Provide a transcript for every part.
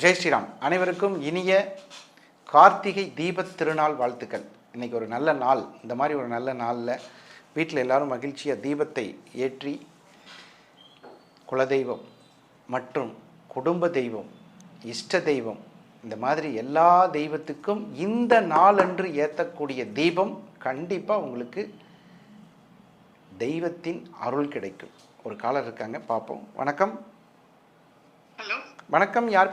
ஜெய் ஸ்ரீராம். அனைவருக்கும் இனிய கார்த்திகை தீபத் திருநாள் வாழ்த்துக்கள். இன்றைக்கி ஒரு நல்ல நாள். இந்த மாதிரி ஒரு நல்ல நாளில் வீட்டில் எல்லாரும் மகிழ்ச்சியாக தீபத்தை ஏற்றி குலதெய்வம் மற்றும் குடும்ப தெய்வம் இஷ்ட தெய்வம் இந்த மாதிரி எல்லா தெய்வத்துக்கும் இந்த நாளன்று ஏற்றக்கூடிய தீபம் கண்டிப்பாக உங்களுக்கு தெய்வத்தின் அருள் கிடைக்கும். ஒரு காலர் இருக்காங்க பார்ப்போம். வணக்கம். வணக்கம் யார்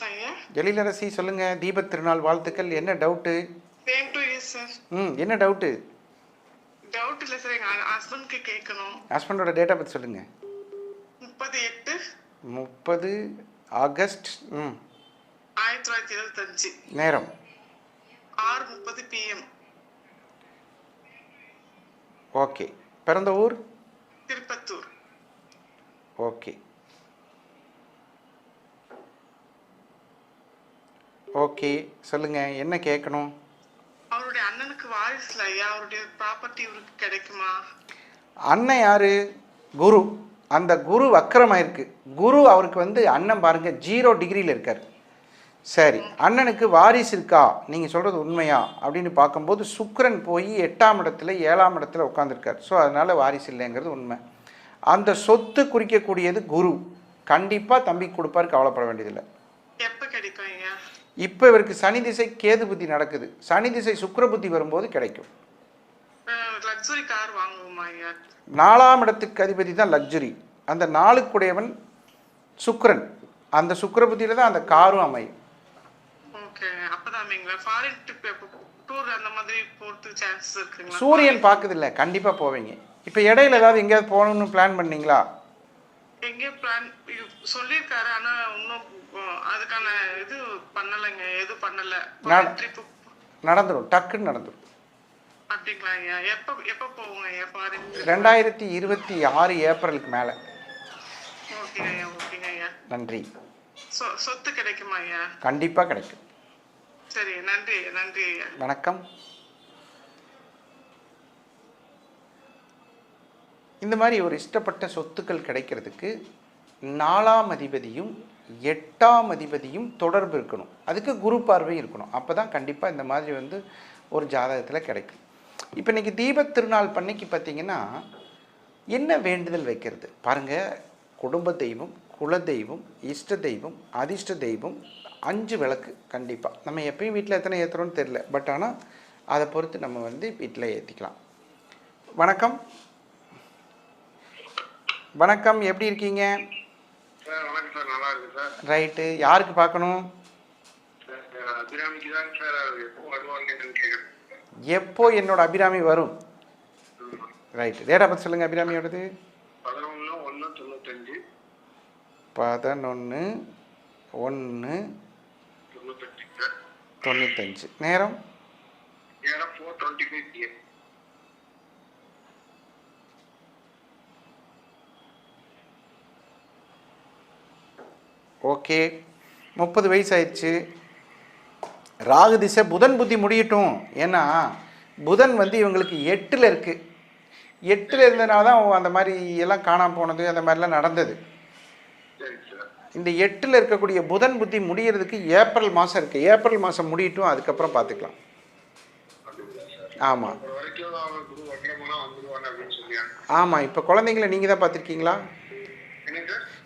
ஐயா எழிலரசி சொல்லுங்கள் தீபத் திருநாள் வாழ்த்துக்கள். என்ன doubt? Same to you sir ம் என்ன டவுட்டு? டவுட் இல்லை சார் எங்கள் ஹஸ்பண்ட்க்கு கேட்கணும். ஹஸ்பண்டோட டேட் ஆஃப் பர்த் சொல்லுங்கள் முப்பது எட்டு. முப்பது ஆகஸ்ட் ம். ஆயிரத்தி தொள்ளாயிரத்தி எழுபத்தஞ்சு நேரம். ஆறு முப்பது பிஎம் ஓகே. பிறந்த ஊர்? திருப்பத்தூர். ஓகே. ஓகே சொல்லுங்கள் என்ன கேட்கணும்? அவருடைய அண்ணனுக்கு வாரிசுல ஐயா அவருடைய ப்ராப்பர்ட்டி இவருக்கு கிடைக்குமா? அண்ணன் யாரு? குரு. அந்த குரு வக்கரமாயிருக்கு. குரு அவருக்கு வந்து அண்ணன் பாருங்க ஜீரோ டிகிரியில் இருக்கார். சரி அண்ணனுக்கு வாரிசு இருக்கா? நீங்கள் சொல்கிறது உண்மையா? அப்படின்னு பார்க்கும்போது சுக்கிரன் போய் எட்டாம் இடத்துல ஏழாம் இடத்துல உட்காந்துருக்கார் ஸோ அதனால் வாரிசு இல்லைங்கிறது உண்மை. அந்த சொத்து குறிக்கக்கூடியது குரு. கண்டிப்பாக தம்பிக்கு கொடுப்பாரு கவலைப்பட வேண்டியதில்லை. எப்போ கிடைக்கும் இப்போ இவருக்கு சனி திசை கேது புத்தி நடக்குது. சனி திசை சுக்கிர புத்தி வரும்போது கிடைக்கும். நாலாம் இடத்துக்கு அதிபதி தான் லக்ஸுரி அந்த நாளுக்குடையவன் சுக்கிரன். அந்த சுக்கிர புத்தியில தான் அந்த காரும் அமையும். சூரியன் பார்க்குதில்ல கண்டிப்பாக போவீங்க. இப்போ இடையில ஏதாவது எங்கேயாவது போகணும்னு பிளான் பண்ணீங்களா? எங்கே பிளான் சொல்லியிருக்காரு ஆனா இன்னும் அதுக்கான இது பண்ணலைங்க எதுவும் பண்ணல. நடந்துடும் டக்குன்னு நடந்துடும் ரெண்டாயிரத்தி இருபத்தி ஆறு ஏப்ரலுக்கு மேலே. நன்றி. சொத்து கிடைக்குமா ஐயா? கண்டிப்பாக கிடைக்கும். சரி நன்றி நன்றி வணக்கம். இந்த மாதிரி ஒரு இஷ்டப்பட்ட சொத்துக்கள் கிடைக்கிறதுக்கு நாலாம் அதிபதியும் எட்டாம் அதிபதியும் தொடர்பு இருக்கணும். அதுக்கு குரு பார்வை இருக்கணும். அப்போ தான் கண்டிப்பாக இந்த மாதிரி வந்து ஒரு ஜாதகத்தில் கிடைக்கும். இப்போ இன்றைக்கி தீபத் திருநாள் பண்ணிக்கு பார்த்தீங்கன்னா என்ன வேண்டுதல் வைக்கிறது? பாருங்கள் குடும்ப தெய்வம் குல தெய்வம் இஷ்ட தெய்வம் அதிர்ஷ்ட தெய்வம் அஞ்சு விளக்கு கண்டிப்பாக நம்ம எப்பயும் வீட்டில் எத்தனை ஏற்றுறோம்னு தெரில பட் ஆனால் அதை பொறுத்து நம்ம வந்து வீட்டில் ஏற்றிக்கலாம் வணக்கம். வணக்கம் எப்படி இருக்கீங்க? சார் வணக்கம் சார் நல்லா இருக்கு சார். ரைட்டு. யாருக்கு பார்க்கணும்? எப்போ என்னோட அபிராமி வரும்? ரைட்டு. டேட் ஆஃப் பர்த் சொல்லுங்கள் அபிராமியோடது. பதினொன்று ஒன்று தொண்ணூத்தஞ்சு. நேரம் நேரம் four twenty five PM okay. முப்பது வயசு ஆயிடுச்சு ராகு திசை புதன் புத்தி முடியட்டும். ஏன்னா புதன் வந்து இவங்களுக்கு எட்டில் இருக்குது எட்டில் இருந்தனால தான் அந்த மாதிரி எல்லாம் காணாம போனது அந்த மாதிரிலாம் நடந்தது. இந்த எட்டில் இருக்கக்கூடிய புதன் புத்தி முடியறதுக்கு ஏப்ரல் மாதம் இருக்குது ஏப்ரல் மாதம் முடியட்டும் அதுக்கப்புறம் பார்த்துக்கலாம் ஆமாம் ஆமாம் இப்போ குழந்தைங்கள நீங்கள் தான் பார்த்துருக்கீங்களா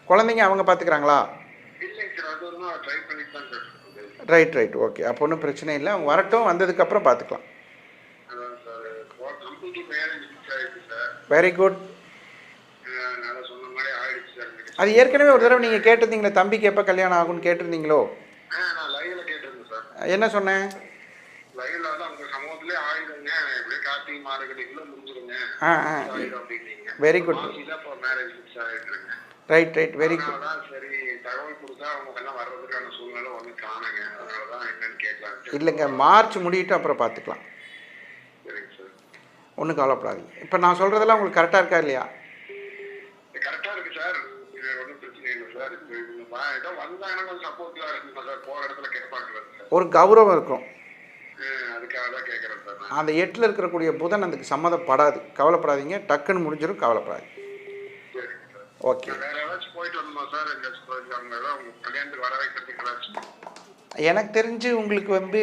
குழந்தைங்க அவங்க பார்த்துக்கிறாங்களா ரைட் ரைட் ஓகே அப்போ ஒன்றும் பிரச்சனை இல்லை. அவங்க வரட்டும் வந்ததுக்கப்புறம் பார்த்துக்கலாம் வெரி குட். அது ஏற்கனவே ஒரு தடவை நீங்கள் கேட்டிருந்தீங்களே தம்பிக்கு எப்போ கல்யாணம் ஆகும்னு கேட்டிருந்தீங்களோ? என்ன சொன்னேன் ஃபிக்ஸ் ஆயிருக்குங்க ரைட் ரைட் வெரி குட் தகவல் கொடுத்தா அவங்க என்ன வர்றதுக்கான சூழ்நிலை ஒண்ணு காணுங்க. அதனாலதான் என்னன்னு கேட்கலான்ட்டு இல்லைங்க மார்ச் முடியட்டும் அப்புறம் பார்த்துக்கலாம். ஒன்றும் கவலைப்படாதீங்க. இப்போ நான் சொல்கிறதெல்லாம் உங்களுக்கு கரெக்டாக இருக்கா இல்லையா? இது கரெக்டா இருக்கு சார். இது ஒன்றும் பிரச்சனை இல்லை சார். இப்போ வந்தாங்கன்னா கொஞ்சம் இடத்துல கேட்பாங்க ஒரு கௌரவம் இருக்கும். அந்த எட்டில் இருக்கக்கூடிய புதன் அதுக்கு சம்மதப்படாது. கவலைப்படாதீங்க. டக்குன்னு முடிஞ்சிடும் கவலைப்படாதீங்க. ஓகே. வேற ஏதாச்சும் போயிட்டு வரணுமா சார்? எங்கேயாச்சும் அவங்க கல்யாணத்துக்கு வர வைக்கிறதுக்கு ஏதாச்சும்? எனக்கு தெரிஞ்சு உங்களுக்கு வந்து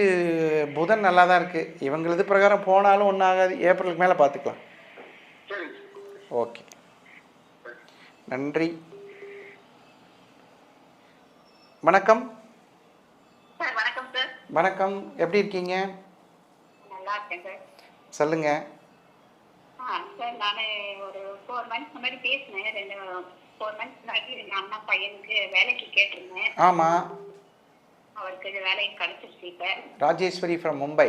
புதன் நல்லா தான் இருக்குது இவங்களது பிரகாரம் போனாலும் ஒன்றும் ஆகாது. ஏப்ரலுக்கு மேலே பார்த்துக்கலாம் ஓகே. நன்றி. வணக்கம். சார் வணக்கம் சார். வணக்கம். எப்படி இருக்கீங்க? நல்லா இருக்கேன் சார். சொல்லுங்க. சார் நான் ஒரு ஃபோர் மந்த்ஸ் முன்னாடி பேசினேன். ரெண்டு ஃபோர் மந்த்ஸ் முன்னாடி எங்கள் அண்ணா பையனுக்கு வேலைக்கு கேட்டிருந்தேன். ஆமாம் அவருக்கு இது வேலைக்கு கிடைச்சிருச்சு இப்போ. ராஜேஸ்வரி ஃப்ரம் மும்பை.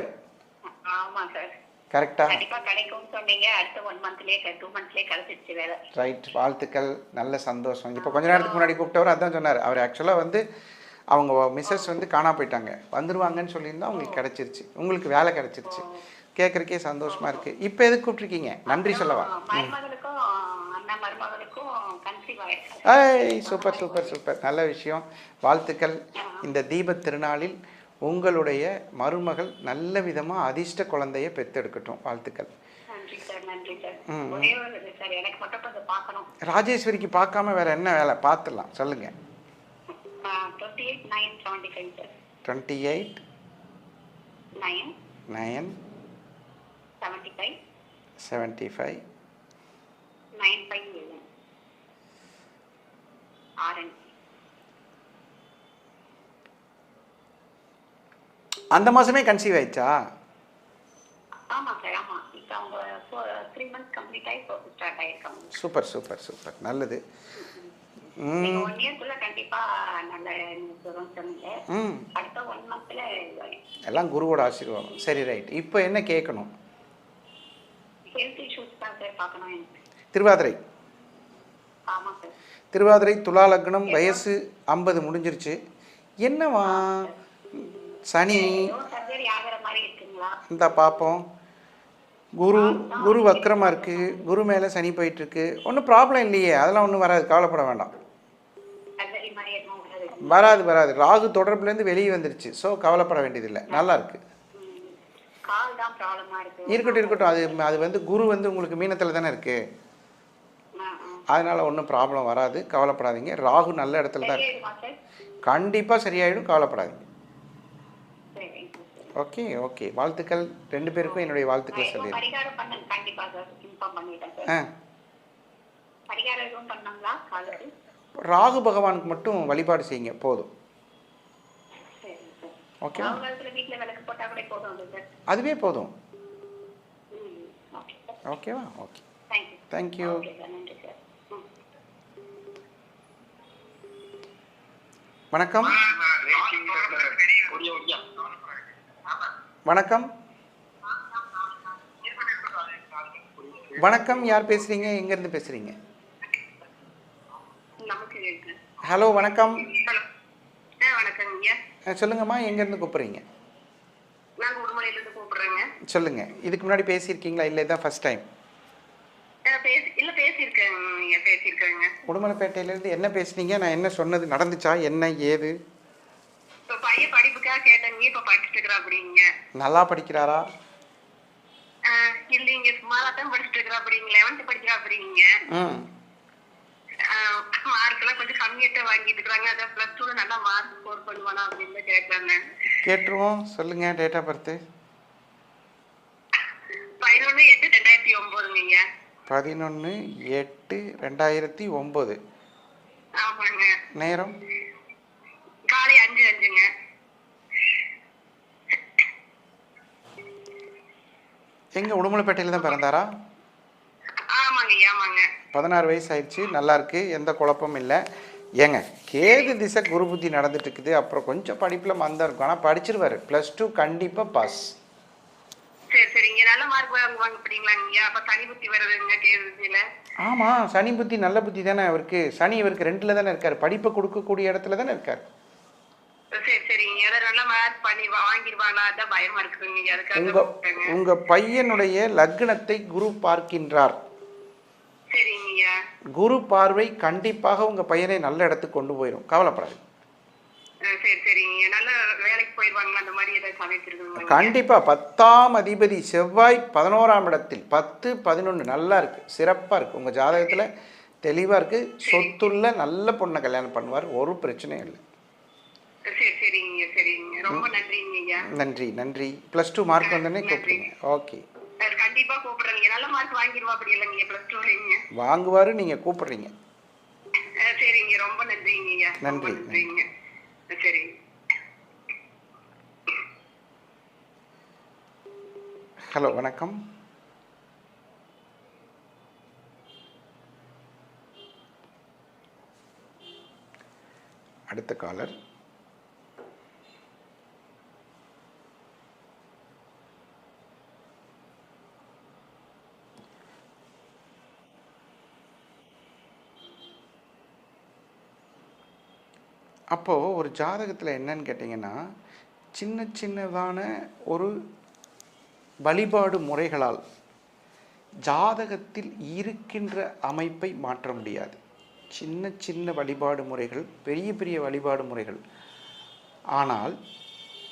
ஆமாம் சார் கரெக்டா கண்டிப்பாக கிடைக்கும்னு சொன்னீங்க. அடுத்த ஒன் மந்த்லேயே டூ மந்த்லேயே கிடைச்சிருச்சு வேலை. ரைட் வாழ்த்துக்கள். நல்ல சந்தோஷம். இப்போ கொஞ்ச நேரத்துக்கு முன்னாடி கூப்பிட்டவர் அதான் சொன்னார். அவர் ஆக்சுவலாக வந்து அவங்க மிஸ்ஸஸ் வந்து காணா போயிட்டாங்க. வந்துருவாங்கன்னு சொல்லியிருந்தா உங்களுக்கு கிடச்சிருச்சு. உங்களுக்கு வேலை கிடச்சிருச்சு. கேட்குறக்கே சந்தோஷமா இருக்கு. இப்போ எதுக்கு கூப்பிட்ருக்கீங்க நன்றி சொல்லவா? ஐய் சூப்பர் சூப்பர் சூப்பர். நல்ல விஷயம். வாழ்த்துக்கள். இந்த தீபத் திருநாளில் உங்களுடைய மருமகள் நல்ல விதமாக அதிர்ஷ்ட குழந்தைய பெத்தெடுக்கட்டும். வாழ்த்துக்கள். ராஜேஸ்வரிக்கு பார்க்காம வேற என்ன வேலை? பார்த்துடலாம். சொல்லுங்கள் twenty eight nine seventy five seventy five nine five ஏழு ஆரஞ்சு அந்த மாதமே கன்சீவ் ஆயிடுச்சா? சூப்பர் சூப்பர் சூப்பர் நல்லது. எல்லாம் குருவோட ஆசீர்வாதம். சரி ரைட் இப்போ என்ன கேட்கணும்? ஹெல்த் இஷ்யூஸ் தான் சார் பார்க்கணும் எனக்கு. திருவாதிரை. சார் திருவாதிரை துலா லக்னம் வயசு ஐம்பது முடிஞ்சிருச்சு. என்னவா? சனி. இந்த பார்ப்போம் குரு குரு வக்கரமாக இருக்குது குரு மேலே சனி போயிட்டுருக்கு. ஒன்றும் ப்ராப்ளம் இல்லையே. அதெல்லாம் ஒன்றும் வராது. கவலைப்பட வேண்டாம். வராது. வராது ராகு தொடர்புலேருந்து வெளியே வந்துருச்சு. ஸோ கவலைப்பட வேண்டியதில்லை. நல்லா இருக்கு. கால் தான் ப்ராப்ளமா இருக்கு. இருக்கட்டும் இருக்கட்டும். அது அது வந்து குரு வந்து உங்களுக்கு மீனத்தில் தானே ஆ. அதனால் ஒன்றும் ப்ராப்ளம் வராது. கவலைப்படாதீங்க. ராகு நல்ல இடத்துல தான் இருக்கு. கண்டிப்பாக சரியாயிடும். கவலைப்படாதீங்க. Okay okay. வாழ்த்துக்கள். ரெண்டு பேருக்கும் என்னுடைய வாழ்த்துக்களை சொல்லிடுறேன். ராகு பகவானுக்கு மட்டும் வழிபாடு செய்யுங்க. போதும் சரி சார் ஓகே அவங்களுக்கு வீட்டுல விளக்கு போட்டா கூட போதும் இல்லை சார் அதுவே போதும். ஓகே. ஓகேவா? ஓகே. தேங்க்யூ ஓகே சார் ம். வணக்கம். வணக்கம். வணக்கம். யார் பேசுறீங்க? எங்கேருந்து பேசுறீங்க? ஹலோ வணக்கம் ஹலோ ஆ வணக்கங்க ஐயா அஹ் சொல்லுங்கம்மா எங்கேருந்து கூப்பிட்றீங்க? சொல்லுங்க. இதுக்கு முன்னாடி பேசியிருக்கீங்களா? இல்லை இதான் ஃபர்ஸ்ட் டைம் உடுமலைப்பேட்டையிலேருந்து என்ன பேசுனீங்க? நான் என்ன சொன்னது நடந்துச்சா? என்ன ஏது? நல்லா படிக்கிறாரா? இல்லைங்க சுமாராக தான் படிச்சுட்டு இருக்கிறா அப்படிங்க லெவன்த்து படிக்கிறா அப்படிங்க. மார்க் எல்லாம் கொஞ்சம் கம்மியாட்ட வாங்கிட்டு இருக்காங்க. அதான் பிளஸ் டூல நல்லா மார்க் ஸ்கோர் பண்ணுவானா அப்படின்னு கேட்கறாங்க கேட்டுருவோம். சொல்லுங்க டேட் ஆஃப் பர்த்து பதினொன்று எட்டு ரெண்டாயிரத்தி ஒன்பதுங்க பதினொன்று எட்டு ரெண்டாயிரத்தி ஒம்பது. ஆமாங்க. நேரம்? காலை அஞ்சு அஞ்சுங்க. எங்கே உடுமலைப்பேட்டையில் தான் பிறந்தாரா? ஆமாங்க ஆமாங்க. பதினாறு வயசு ஆயிடுச்சு நல்லா இருக்கு எந்த குழப்பமும் இல்லை. ஏங்க கேது திசை குரு புத்தி நடந்துட்டு இருக்குது அப்புறம் கொஞ்சம் படிப்பில் மந்தம் இருக்கும் ஆனால் படிச்சிருவாரு. ப்ளஸ் டூ கண்டிப்பாக பாஸ் ஆமாம் சனி புத்தி நல்ல புத்தி தானே அவருக்கு. சனி இவருக்கு ரெண்டில் தானே இருக்கார். படிப்பை கொடுக்கக்கூடிய இடத்துல தானே இருக்கார். உங்க. உங்க பையனுடைய லக்னத்தை குரு பார்க்கின்றார். குரு பார்வை கண்டிப்பாக உங்க பையனை நல்ல இடத்துக்கு கொண்டு போயிடும் கவலைப்படாது கண்டிப்பா. பத்தாம் அதிபதி செவ்வாய் பதினோராம் இடத்தில் பத்து பதினொன்று நல்லா இருக்கு. சிறப்பா இருக்கு. உங்க ஜாதகத்துல தெளிவாக இருக்குது சொத்துள்ள நல்ல பொண்ணை கல்யாணம் பண்ணுவார். ஒரு பிரச்சனையும் இல்லை. நன்றி நன்றி. ப்ளஸ் டூ மார்க் வந்தோடனே கூப்பிடுங்க. ஓகே சார் கண்டிப்பா கூப்பிடுறேங்க நல்ல மார்க் வாங்கிடுவா அப்படி இல்லைங்க பிளஸ் டூலிங்க வாங்குவார் நீங்கள் கூப்பிடுறீங்க. சரிங்க. ரொம்ப நன்றிங்க. நன்றி, நன்றிங்க. சரிங்க ஹலோ வணக்கம். அடுத்த காலர் அப்போது ஒரு ஜாதகத்தில் என்னன்னு கேட்டிங்கன்னா சின்ன சின்னதான ஒரு வழிபாடு முறைகளால் ஜாதகத்தில் இருக்கின்ற அமைப்பை மாற்ற முடியாது. சின்ன சின்ன வழிபாடு முறைகள் பெரிய பெரிய வழிபாடு முறைகள். ஆனால்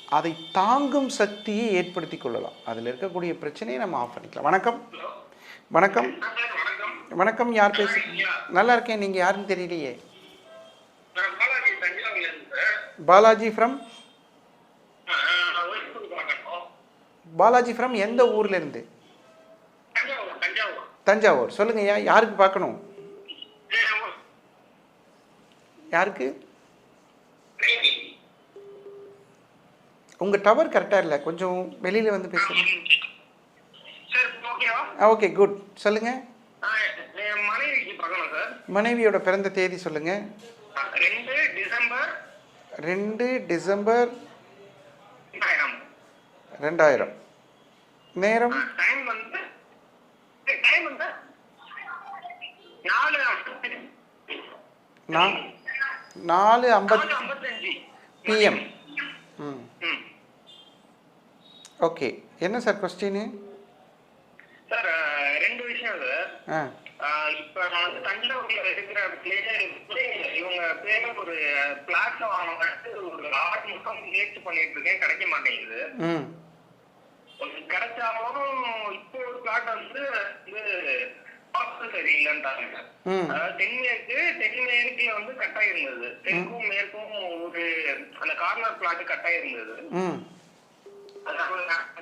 அதை தாங்கும் சக்தியை ஏற்படுத்தி கொள்ளலாம். அதில் இருக்கக்கூடிய பிரச்சனையை நம்ம ஆஃப் பண்ணிக்கலாம். வணக்கம். வணக்கம். வணக்கம். யார் பேசுறீங்க நல்லா இருக்கேன். நீங்கள் யாருன்னு தெரியலையே நான் பாலாஜி தஞ்சாவூர்ல இருந்து sir Balaji from Balaji from எந்த ஊர்ல இருந்து தஞ்சாவூர். தஞ்சாவூர் சொல்லுங்கய்யா யாருக்கு பார்க்கணும்? யாருக்கு. உங்கள் டவர் கரெக்டாக இல்லை. கொஞ்சம் வெளியில் வந்து பேசுங்க. Okay good sir. மனைவியோட பிறந்த தேதி சொல்லுங்கள் ஆ, ரெண்டு ரெண்டு டிசம்பர் ரெண்டாயிரம். நேரம்? டைம் வந்து டைம் வந்து நாலு நா நாலு ஐம்பத் நாலு ஐம்பத்தஞ்சு. பிஎம் ம். ம். ஓகே. என்ன சார் கொஸ்டின்? சார் ரெண்டு விஷயம் சார். இப்ப நான் வந்து தஞ்சாவூர்ல இருக்கிற பிளேயர் இவங்க பேரு ஒரு பிளாட் வாங்கிட்டு ஒரு ஆறு முகம் முயற்சி பண்ணிட்டு இருக்கேன். கிடைக்க மாட்டேங்குது. கிடைச்சாலும் இப்போ ஒரு பிளாட் வந்து இது சரியில்லைன்றாங்க தென்மேற்கு தென்மேற்குல வந்து கட்டாய் இருந்தது. தெற்கும் மேற்கும் ஒரு அந்த கார்னர் பிளாட் கட்டாய் இருந்தது.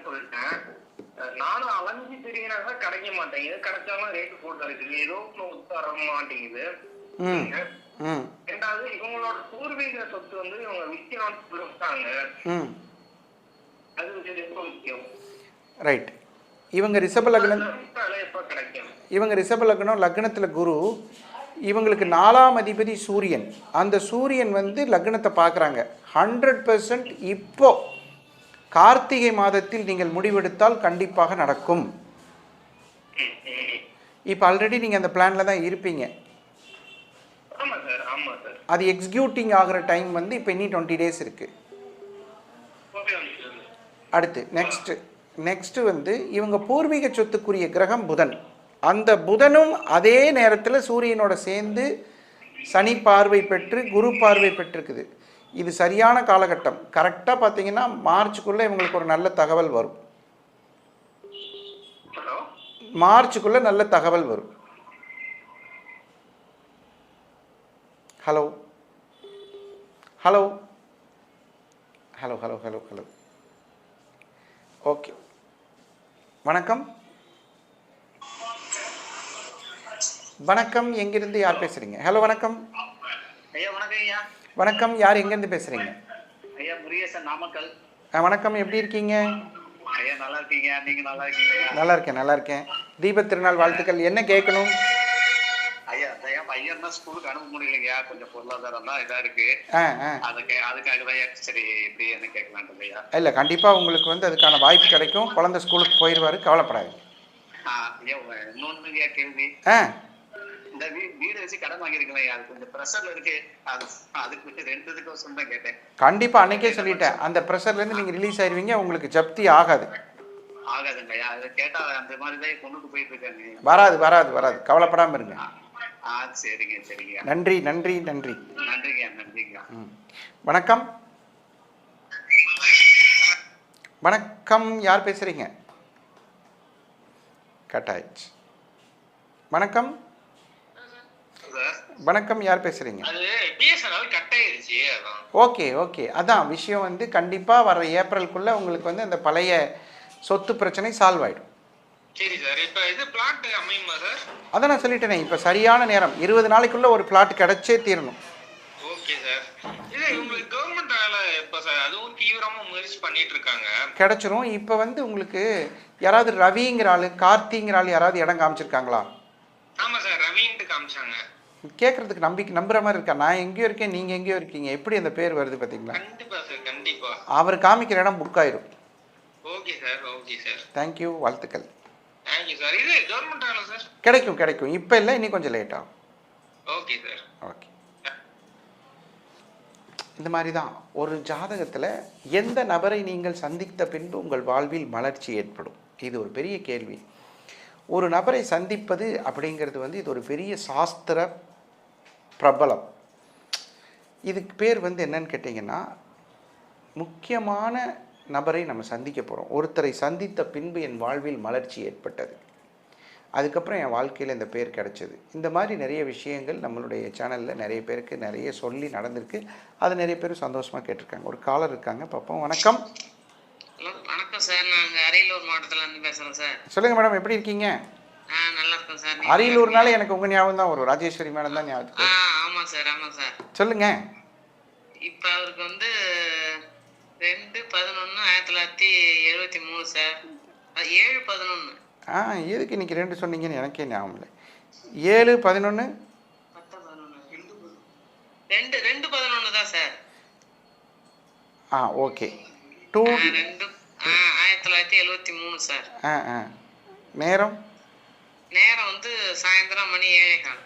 சொல்லிட்டேன். நானும் அலைஞ்சு திரியினாங்க கிடைக்க மாட்டேங்குது. கிடைச்சாலும் ரேட்டு போட்டு இருக்குது ஏதோ ஒண்ணு தர மாட்டேங்குது. ரெண்டாவது இவங்களோட பூர்வீக சொத்து வந்து இவங்க விற்கணும்னு சொல்லிட்டாங்க ம். அது ரொம்ப முக்கியம். ரைட் இவங்க ரிஷப லக்னம் இவங்க ரிஷப லக்னம் லக்னத்தில் குரு இவங்களுக்கு நாலாம் அதிபதி சூரியன். அந்த சூரியன் வந்து லக்னத்தை பார்க்குறாங்க. ஹண்ட்ரட் பர்சன்ட் இப்போ கார்த்திகை மாதத்தில் நீங்கள் முடிவெடுத்தால் கண்டிப்பாக நடக்கும். இப்போ ஆல்ரெடி நீங்கள் அந்த பிளானில் தான் இருப்பீங்க. அது எக்ஸிக்யூட்டிங் ஆகிற டைம் வந்து இப்போ இன்னி டுவெண்ட்டி டேஸ் இருக்குது அடுத்து நெக்ஸ்ட்டு நெக்ஸ்ட்டு வந்து இவங்க பூர்வீக சொத்துக்குரிய கிரகம் புதன். அந்த புதனும் அதே நேரத்தில் சூரியனோட சேர்ந்து சனி பார்வை பெற்று குரு பார்வை பெற்றிருக்குது. இது சரியான காலகட்டம். கரெக்டாக பார்த்தீங்கன்னா மார்ச்சுக்குள்ளே இவங்களுக்கு ஒரு நல்ல தகவல் வரும். மார்ச்சுக்குள்ளே நல்ல தகவல் வரும். Hello hello hello hello hello hello okay வணக்கம். வணக்கம். எங்கிருந்து யார் பேசுறீங்க? ஹலோ வணக்கம். ஐயா வணக்கம் ஐயா. வணக்கம். யார் எங்கேருந்து பேசுறீங்க? வணக்கம். எப்படி இருக்கீங்க? ஐயா நல்லா இருக்கீங்க. நீங்க நல்லா இருக்கீங்க ஐயா? நல்லா இருக்கேன் நல்லா இருக்கேன். தீபத் திருநாள் வாழ்த்துக்கள். என்ன கேட்கணும்? பையன் தான் ஸ்கூலுக்கு அனுப்ப முடியலைங்கய்யா கொஞ்சம் பொருளாதாரம் தான் இதா இருக்கு. அதுக்கு அதுக்காக தான் சரி எப்படி என்ன கேட்கலான்ட்டு ஐயா இல்லை கண்டிப்பாக உங்களுக்கு வந்து அதுக்கான வாய்ப்பு கிடைக்கும். குழந்தை ஸ்கூலுக்கு போயிடுவார் ஐயா இன்னொன்னு கேள்வி? இந்த வீடு வச்சு கடன் வாங்கியிருக்கேன் அது கொஞ்சம் ப்ரெஷர்ல இருக்கு. அது அதுக்கு ரெண்டு இதுக்கோசரம் தான் கேட்டேன். கண்டிப்பாக அன்னைக்கே சொல்லிட்டேன். அந்த ப்ரெஷர்லேருந்து நீங்கள் ரிலீஸ் ஆயிருவீங்க உங்களுக்கு ஜப்தி ஆகாது. ஆகாதுங்க. ஐயா அதை கேட்டா அந்த மாதிரி தான் கொண்டுட்டு போயிட்டு இருக்காங்க. வராது வராது வராது. கவலைப்படாமல் இருங்க. ஆ சரிங்க சரிங்க. நன்றி நன்றி நன்றி. நன்றிங்க நன்றிங்க. வணக்கம். வணக்கம் யார் பேசுகிறீங்க கட் ஆயிடுச்சு வணக்கம். வணக்கம் யார் அதான். Okay okay. அதான் விஷயம் வந்து கண்டிப்பாக வர ஏப்ரலுக்குள்ளே உங்களுக்கு வந்து அந்த பழைய சொத்து பிரச்சனை சால்வ் ஆகிடும் சரி சார் இப்போ இது பிளாட் அமையுமா சார்? அதான் நான் சொல்லிட்டேனே இப்போ சரியான நேரம். இருபது நாளைக்குள்ளே ஒரு பிளாட் கிடைச்சே தீரணும். Okay sir. இது உங்களுக்கு கவர்மெண்ட் வேலை இப்போ சார் அதுவும் தீவிரமா முயற்சி பண்ணிட்டு இருக்காங்க. கிடைச்சிரும். இப்போ வந்து உங்களுக்கு யாராவது ரவிங்கிற ஆள் கார்த்திங்கிற ஆள் யாராவது இடம் காமிச்சிருக்காங்களா? ஆமா சார் ரவின்ட்டு காமிச்சாங்க. கேட்குறதுக்கு நம்பிக்கை நம்புற மாதிரி இருக்கா? நான் எங்கேயோ இருக்கேன் நீங்கள் எங்கேயோ இருக்கீங்க. எப்படி அந்த பேர் வருது பார்த்தீங்களா கண்டிப்பா சார் கண்டிப்பா. அவர் காமிக்கிற இடம் புக் ஆயிரும். Okay sir okay sir. Thank you வாழ்த்துக்கள். கிடைக்கும் கிடைக்கும். இப்போ இல்லை இன்னும் கொஞ்சம் லேட் ஆகும். ஓகே சார் ஓகே இந்த மாதிரி தான் ஒரு ஜாதகத்தில் எந்த நபரை நீங்கள் சந்தித்த பின்பு உங்கள் வாழ்வில் மலர்ச்சி ஏற்படும்? இது ஒரு பெரிய கேள்வி. ஒரு நபரை சந்திப்பது அப்படிங்கிறது வந்து இது ஒரு பெரிய சாஸ்திர பிரபலம். இதுக்கு பேர் வந்து என்னன்னு கேட்டிங்கன்னா முக்கியமான நபரை நம்ம சந்திக்க போகிறோம் ஒருத்தரை சந்தித்த பின்பு என் வாழ்வில் மலர்ச்சி ஏற்பட்டது. அதுக்கப்புறம் என் வாழ்க்கையில் இந்த பேர் கிடைச்சது. இந்த மாதிரி நிறைய விஷயங்கள் நம்மளுடைய சேனலில் நிறைய பேருக்கு நிறைய சொல்லி நடந்திருக்கு. அது நிறைய பேர் சந்தோஷமாக கேட்டிருக்காங்க. ஒரு காலர் இருக்காங்க. பார்ப்போம் வணக்கம். வணக்கம் சார். நாங்கள் அரியலூர் மாவட்டத்துல இருந்து பேசுகிறோம் சார். சொல்லுங்கள் மேடம் எப்படி இருக்கீங்க? அரியலூர்னாலே எனக்கு உங்கள் ஞாபகம் தான் வரும். ராஜேஸ்வரி மேடம் தான் ஞாபகம் ஆ வரும். ஆமாம் சார் ஆமாம் சார். சொல்லுங்கள் இப்போ அவருக்கு வந்து ரெண்டு பதினொன்று ஆயிரத்தி தொள்ளாயிரத்தி எழுபத்தி மூணு சார். ஏழு பதினொன்று ஆ எதுக்கு இன்னைக்கு ரெண்டு சொன்னீங்கன்னு எனக்கே ஞாபகம் இல்லை. ஏழு பதினொன்று ரெண்டு ரெண்டு பதினொன்று தான் சார். ஆ ஓகே. டூ ரெண்டு ஆ ஆயிரத்தி தொள்ளாயிரத்தி எழுபத்தி மூணு சார். ஆ ஆ. நேரம்? நேரம் வந்து சாயந்தரம் மணி ஏழே கால்.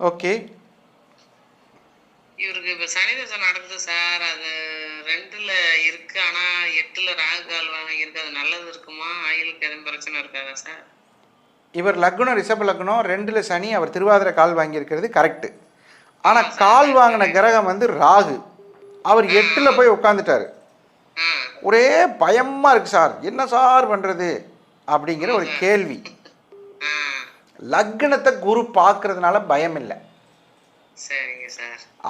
ஓகே. இவருக்கு இப்போ சனி தசை நடக்குது சார். அது ரெண்டுல இருக்கு. ஆனா எட்டுல ராகு கால் வாங்கியிருக்கு. அது நல்லது இருக்குமா? ஆயிலுக்கு எதுவும் பிரச்சனை இருக்காதா சார்? இவர் லக்னம் ரிஷப லக்னம் ரெண்டில் சனி அவர் திருவாதிரை கால் வாங்கியிருக்கிறது கரெக்டு ஆனால் கால் வாங்கின கிரகம் வந்து ராகு. அவர் எட்டில் போய் உட்காந்துட்டாரு ஒரே பயமாக இருக்கு சார். என்ன சார் பண்ணுறது அப்படிங்கிற ஒரு கேள்வி. லக்னத்தை குரு பார்க்கறதுனால பயம் இல்லை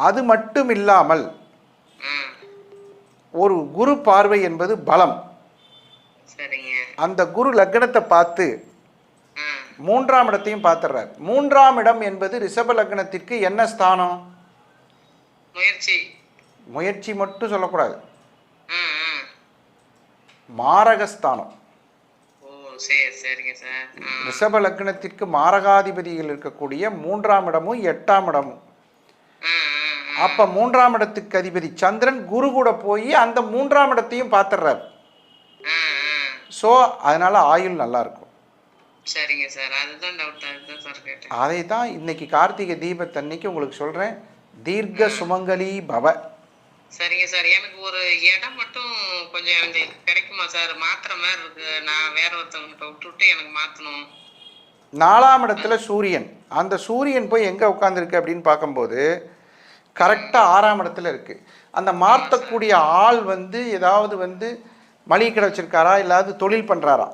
அது மட்டும் இல்லாமல் ஒரு குரு பார்வை என்பது பலம். சரிங்க. அந்த குரு லக்னத்தை பார்த்து மூன்றாம் இடத்தையும் பார்த்துடுறார் மூன்றாம் இடம் என்பது ரிஷப லக்னத்திற்கு என்ன ஸ்தானம்? முயற்சி. முயற்சி மட்டும் சொல்லக்கூடாது. மாரகஸ்தானம் ரிஷப லக்னத்திற்கு மாரகாதிபதிகள் இருக்கக்கூடிய மூன்றாம் இடமும் எட்டாம் இடமும். அப்ப மூன்றாம் இடத்துக்கு அதிபதி சந்திரன் குரு கூட போய் அந்த மூன்றாம் இடத்தையும் பார்த்துடுறார். ஸோ அதனால ஆயுள் நல்லா இருக்கும். சரிங்க சார். அதுதான் டவுட் அதுதான் சார் கேட்டேன். அதை தான் இன்னைக்கு கார்த்திகை தீபத்தன்னைக்கு உங்களுக்கு சொல்றேன். தீர்க்க சுமங்கலி பவ. சரிங்க சார். எனக்கு ஒரு இடம் மட்டும் கொஞ்சம் எனக்கு கிடைக்குமா சார்? மாத்துற மாதிரி இருக்கு. நான் வேற ஒருத்தவங்கிட்ட விட்டுட்டு எனக்கு மாத்தணும். நாலாம் இடத்துல சூரியன். அந்த சூரியன் போய் எங்கே உட்காந்துருக்கு அப்படின்னு பார்க்கும்போது கரெக்டாக ஆறாம் இடத்துல இருக்கு. அந்த மாற்றக்கூடிய ஆள் வந்து ஏதாவது வந்து மளிகை கடை வச்சிருக்காரா? இல்லாது தொழில் பண்ணுறாரா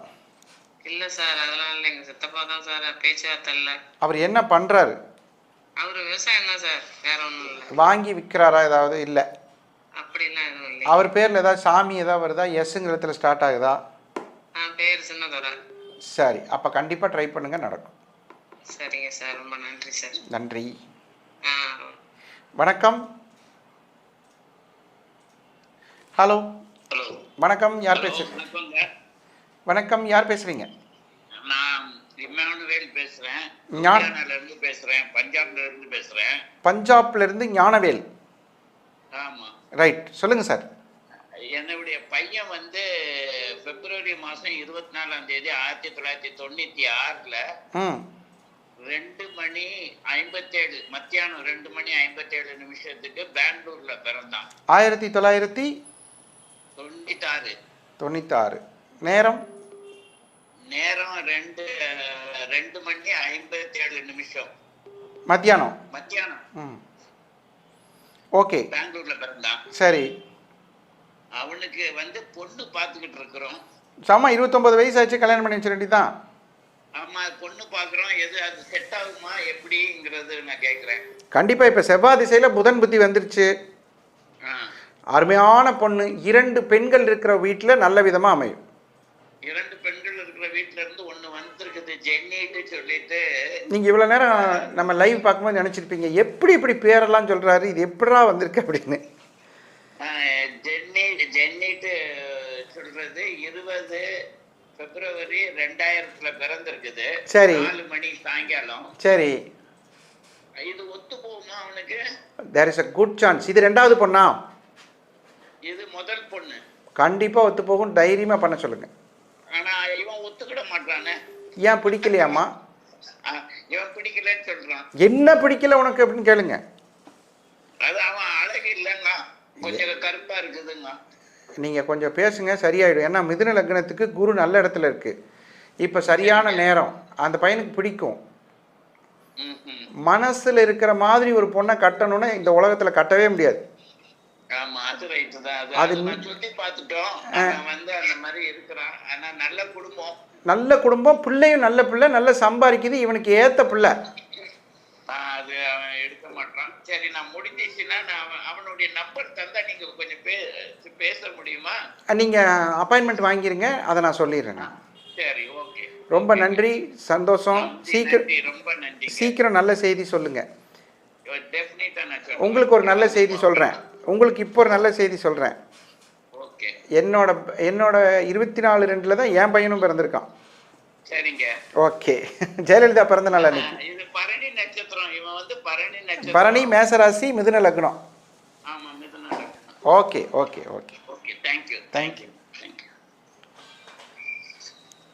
இல்ல சார் அதெல்லாம் இல்லைங்க சித்தப்பா தான் சார் பேச்சுவார்த்தை இல்ல. அவர் என்ன பண்ணுறாரு அவரு விவசாயம் தான் சார் வேற ஒண்ணும் இல்ல. வாங்கி விற்கிறாரா ஏதாவது இல்லை. அப்படிலாம் எதுவும் இல்லை. அவர் பேரில் ஏதாவது சாமி ஏதாவது வருதா? எஸ்ங்கிற ஸ்டார்ட் ஆகுதா? பேர் சின்னதோரா சரி அப்போ கண்டிப்பாக ட்ரை பண்ணுங்க நடக்கும். சரிங்க சார் ரொம்ப நன்றி சார். நன்றி. ஆ வணக்கம். ஹலோ ஹலோ வணக்கம் யார் பேசுறீங்க வணக்கம் யார் பேசுறீங்க? நான் இம்மானுவேல் பேசுறேன். இருந்து பேசுறேன் பஞ்சாப்ல இருந்து பேசுறேன். பஞ்சாப்ல இருந்து ஞானவேல். ஆமா. ரைட் சொல்லுங்க சார் என்னுடைய பையன் வந்து பிப்ரவரி மாசம் இருபத்தி நாலாம் தேதி ஆயிரத்தி தொள்ளாயிரத்தி தொண்ணூத்தி ஆறுல ம். ரெண்டு மணி ஐம்பத்தேழு மத்தியானம் ரெண்டு மணி ஐம்பத்தேழு நிமிஷத்துக்கு பெங்களூர்ல பிறந்தான். ஆயிரத்தி தொள்ளாயிரத்தி தொண்ணூத்தாறு. தொண்ணூத்தாறு. நேரம்? நேரம் ரெண்டு ரெண்டு மணி ஐம்பத்தேழு நிமிஷம். மத்தியானம்? மத்தியானம். ம். ஓகே. பெங்களூர்ல பிறந்தான். சரி. அவனுக்கு வந்து பொண்ணு பார்த்துக்கிட்டு இருக்கிறோம். செம்ம இருபத்தொம்பது வயசு ஆச்சு கல்யாணம் பண்ணி வேண்டியதுதான் ஆமா பொண்ணு பாக்குறோம். எது அது செட் ஆகுமா? எப்படிங்கிறது நான் கேக்குறேன். கண்டிப்பாக இப்போ செவ்வாய் திசையில் புதன் புத்தி வந்துருச்சு. அருமையான பொண்ணு. இரண்டு பெண்கள் இருக்கிற வீட்டில் நல்ல விதமாக அமையும். இரண்டு பெண்கள் இருக்கிற வீட்ல இருந்து ஒண்ணு வந்திருக்குது. ஜென்னிட்டு சொல்லிட்டு. நீங்கள் இவ்வளோ நேரம் நம்ம லைவ் பார்க்கும்போது நினச்சிருப்பீங்க. எப்படி இப்படி பேரெல்லாம் சொல்கிறாரு இது எப்படிடா வந்திருக்கு அப்படின்னு. ஜென்னி ஜென்னிட்டு சொல்றது இருபது பிப்ரவரி ரெண்டாயிரத்துல பிறந்திருக்குது. சரி. நாலு மணி சாயங்காலம். சரி. இது ஒத்து போகுமா அவனுக்கு? There is a good chance இது ரெண்டாவது பொண்ணா? இது முதல் பொண்ணு. கண்டிப்பாக ஒத்து போகும் தைரியமாக பண்ண சொல்லுங்கள் ஆனா இவன் ஒத்துக்கிட மாட்டானே. ஏன் பிடிக்கலையாம்மா? ஆ, இவன் பிடிக்கலன்னு சொல்றான். என்ன பிடிக்கல உனக்கு அப்படின்னு கேளுங்க. அது அவன் அழகு இல்லைன்னா கொஞ்சம் கருப்பா இருக்குதுங்க நீங்கள் கொஞ்சம் பேசுங்க சரியாயிடும். ஏன்னா மிதுன லக்னத்துக்கு குரு நல்ல இடத்துல இருக்குது இப்போ சரியான நேரம். அந்த பையனுக்கு பிடிக்கும். மனசில் இருக்கிற மாதிரி ஒரு பொண்ணை கட்டணும்னா இந்த உலகத்தில் கட்டவே முடியாது. நல்ல குடும்பம். நல்ல பிள்ளையும் நல்ல பிள்ளை நல்லா சம்பாதிக்குது. இவனுக்கு ஏற்ற பிள்ளை. அது அவன் எடுக்க மாட்டான் சரி நான் முடிஞ்சிச்சுன்னா நான் அவன் அவனுடைய நம்பர் தந்தா நீங்க கொஞ்சம் பேச முடியுமா? நீங்கள் அப்பாயின்மெண்ட் வாங்கிருங்க அதை நான் சொல்லிடுறேன் சரி ஓகே. ரொம்ப நன்றி சந்தோஷம். சீக்கிரம் ரொம்ப நன்றி சீக்கிரம் நல்ல செய்தி சொல்றேன். உங்களுக்கு ஒரு நல்ல செய்தி சொல்கிறேன் உங்களுக்கு இப்போ ஒரு நல்ல செய்தி சொல்கிறேன் ஓகே. என்னோட என்னோட இருபத்தி நாலு ரெண்டில் தான் என் பையனும் பிறந்திருக்கான். சரிங்க. ஓகே. ஜெயலலிதா பிறந்த நாள் அன்னைக்கு. இது பரணி நட்சத்திரம். இவன் வந்து பரணி நட்சத்திரம். பரணி மேசராசி மிதுன லக்னம். ஆமா மிதுன okay okay okay. Okay thank you thank you thank you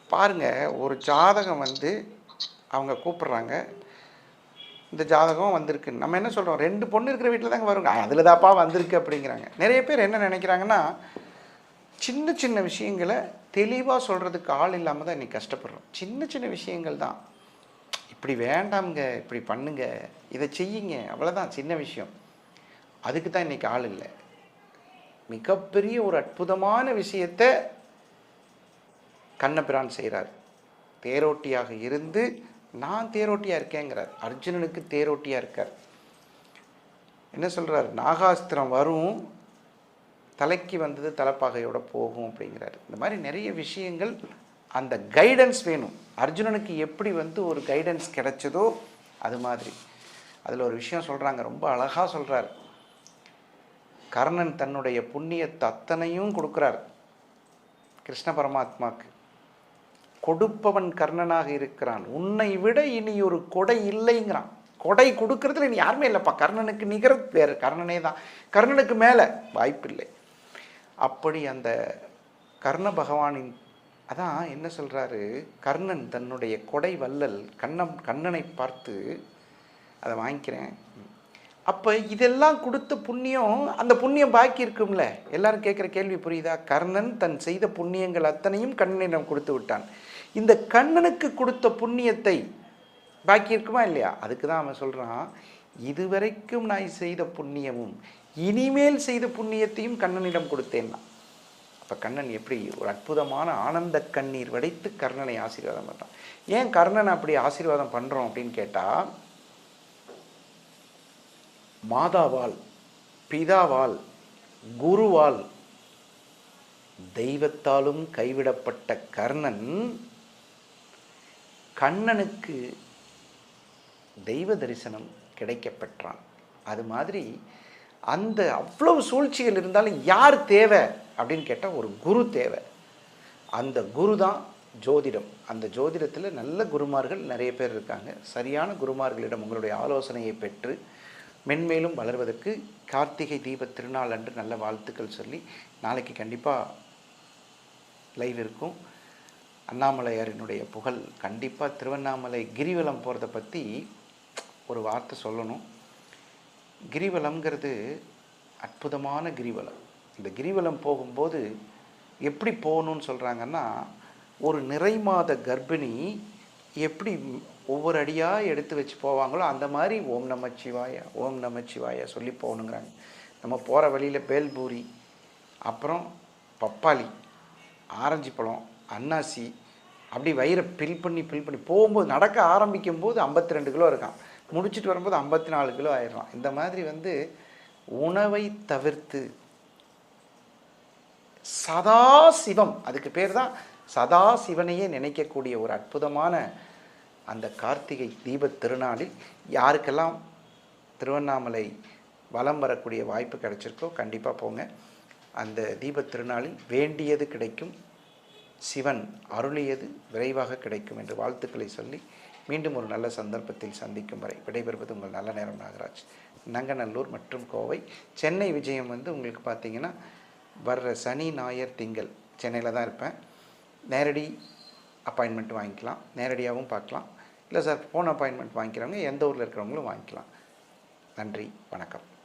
பாருங்க ஒரு ஜாதகம் வந்து அவங்க கூப்பிடுறாங்க. இந்த ஜாதகம் வந்திருக்கு. நம்ம என்ன சொல்கிறோம் ரெண்டு பொண்ணு இருக்கிற வீட்டில் தாங்க வருங்க. அதில் தாப்பா வந்திருக்கு அப்படிங்கிறாங்க. நிறைய பேர் என்ன நினைக்கிறாங்கன்னா சின்ன சின்ன விஷயங்களை தெளிவாக சொல்கிறதுக்கு ஆள் இல்லாமல் தான் இன்றைக்கி கஷ்டப்படுறோம். சின்ன சின்ன விஷயங்கள் தான். இப்படி வேண்டாம்ங்க இப்படி பண்ணுங்க இதை செய்யுங்க அவ்வளோதான் சின்ன விஷயம். அதுக்கு தான் இன்றைக்கி ஆள் இல்லை. மிகப்பெரிய ஒரு அற்புதமான விஷயத்தை கண்ணபிரான் செய்கிறார் தேரோட்டியாக இருந்து நான் தேரோட்டியாக இருக்கேங்கிறார். அர்ஜுனனுக்கு தேரோட்டியாக இருக்கார். என்ன சொல்கிறார் நாகாஸ்திரம் வரும் தலைக்கு வந்தது தலைப்பாகையோட போகும் அப்படிங்கிறாரு. இந்த மாதிரி நிறைய விஷயங்கள் அந்த கைடன்ஸ் வேணும். அர்ஜுனனுக்கு எப்படி வந்து ஒரு கைடன்ஸ் கிடைச்சதோ அது மாதிரி. அதில் ஒரு விஷயம் சொல்கிறாங்க ரொம்ப அழகாக சொல்கிறார் கர்ணன் தன்னுடைய புண்ணியத்தை அத்தனையும் கொடுக்குறார் கிருஷ்ண பரமாத்மாவுக்கு கொடுப்பவன் கர்ணனாக இருக்கிறான். உன்னை விட இனி ஒரு கொடை இல்லைங்கிறான். கொடை கொடுக்கறதுல இனி யாருமே இல்லைப்பா. கர்ணனுக்கு நிகர வேறு கர்ணனே தான். கர்ணனுக்கு மேலே வாய்ப்பில்லை. அப்படி அந்த கர்ண பகவானின் அதான் என்ன சொல்கிறாரு கர்ணன் தன்னுடைய கொடை வள்ளல் கண்ணம் கண்ணனை பார்த்து அதை வாங்கிக்கிறேன். அப்போ இதெல்லாம் கொடுத்த புண்ணியம் அந்த புண்ணியம் பாக்கி இருக்கும்ல? எல்லாரும் கேட்குற கேள்வி புரியுதா? கர்ணன் தன் செய்த புண்ணியங்கள் அத்தனையும் கண்ணனிடம் கொடுத்து விட்டான். இந்த கண்ணனுக்கு கொடுத்த புண்ணியத்தை பாக்கி இருக்குமா இல்லையா? அதுக்கு தான் அவன் சொல்கிறான் இதுவரைக்கும் நான் செய்த புண்ணியமும் இனிமேல் செய்த புண்ணியத்தையும் கண்ணனிடம் கொடுத்தேன்னா அப்போ கண்ணன் எப்படி ஒரு அற்புதமான ஆனந்த கண்ணீர் வடைத்து கர்ணனை ஆசீர்வாதம் பண்ணுறான் ஏன் கர்ணன் அப்படி ஆசீர்வாதம் பண்ணுறோம் அப்படின்னு கேட்டால் மாதாவால் பிதாவால் குருவால் தெய்வத்தாலும் கைவிடப்பட்ட கர்ணன் கண்ணனுக்கு தெய்வ தரிசனம் கிடைக்கப்பெற்றான். அது மாதிரி அந்த அவ்வளவு சூழ்ச்சிகள் இருந்தாலும் யார் தேவை அப்படின்னு கேட்டால் ஒரு குரு தேவை. அந்த குரு தான் ஜோதிடம். அந்த ஜோதிடத்தில் நல்ல குருமார்கள் நிறைய பேர் இருக்காங்க. சரியான குருமார்களிடம் உங்களுடைய ஆலோசனையை பெற்று மென்மேலும் வளர்வதற்கு கார்த்திகை தீப திருநாள் அன்று நல்ல வாழ்த்துக்கள் சொல்லி நாளைக்கு கண்டிப்பாக லைவ் இருக்கும். அண்ணாமலையாரினுடைய புகழ் கண்டிப்பாக திருவண்ணாமலை கிரிவலம் போகிறத பற்றி ஒரு வார்த்தை சொல்லணும். கிரிவலம்ங்கிறது அற்புதமான கிரிவலம். இந்த கிரிவலம் போகும்போது எப்படி போகணும்னு சொல்கிறாங்கன்னா ஒரு நிறைமாத கர்ப்பிணி எப்படி ஒவ்வொரு அடியாக எடுத்து வச்சு போவாங்களோ அந்த மாதிரி ஓம் நமச்சிவாய ஓம் நமச்சிவாய சொல்லி போகணுங்கிறாங்க. நம்ம போகிற வழியில் பேல்பூரி அப்புறம் பப்பாளி ஆரஞ்சு பழம் அன்னாசி அப்படி வயிறை பில் பண்ணி பில் பண்ணி போகும்போது நடக்க ஆரம்பிக்கும் போது ஐம்பத்தி ரெண்டு கிலோ இருக்கான் முடிச்சுட்டு வரும்போது ஐம்பத்தி நாலு கிலோ ஆயிடலாம் இந்த மாதிரி வந்து உணவை தவிர்த்து சதா சிவம் அதுக்கு பேர் தான் சதா சிவனையே நினைக்கக்கூடிய ஒரு அற்புதமான அந்த கார்த்திகை தீபத் திருநாளில் யாருக்கெல்லாம் திருவண்ணாமலை வலம் வரக்கூடிய வாய்ப்பு கிடைச்சிருக்கோ கண்டிப்பாக போங்க. அந்த தீபத் திருநாளில் வேண்டியது கிடைக்கும். சிவன் அருளியது விரைவாக கிடைக்கும் என்று வாழ்த்துக்களை சொல்லி மீண்டும் ஒரு நல்ல சந்தர்ப்பத்தில் சந்திக்கும் வரை விடைபெறுவது உங்கள் நல்ல நேரம் நாகராஜ். நங்கநல்லூர் மற்றும் கோவை. சென்னை விஜயம் வந்து உங்களுக்கு பார்த்தீங்கன்னா வர்ற சனி ஞாயிறு திங்கள் சென்னையில் தான் இருப்பேன். நேரடி அப்பாயின்மெண்ட் வாங்கிக்கலாம். நேரடியாகவும் பார்க்கலாம். இல்லை சார் ஃபோன் அப்பாயின்மெண்ட் வாங்கிக்கிறவங்க எந்த ஊரில் இருக்கிறவங்களும் வாங்கிக்கலாம். நன்றி வணக்கம்.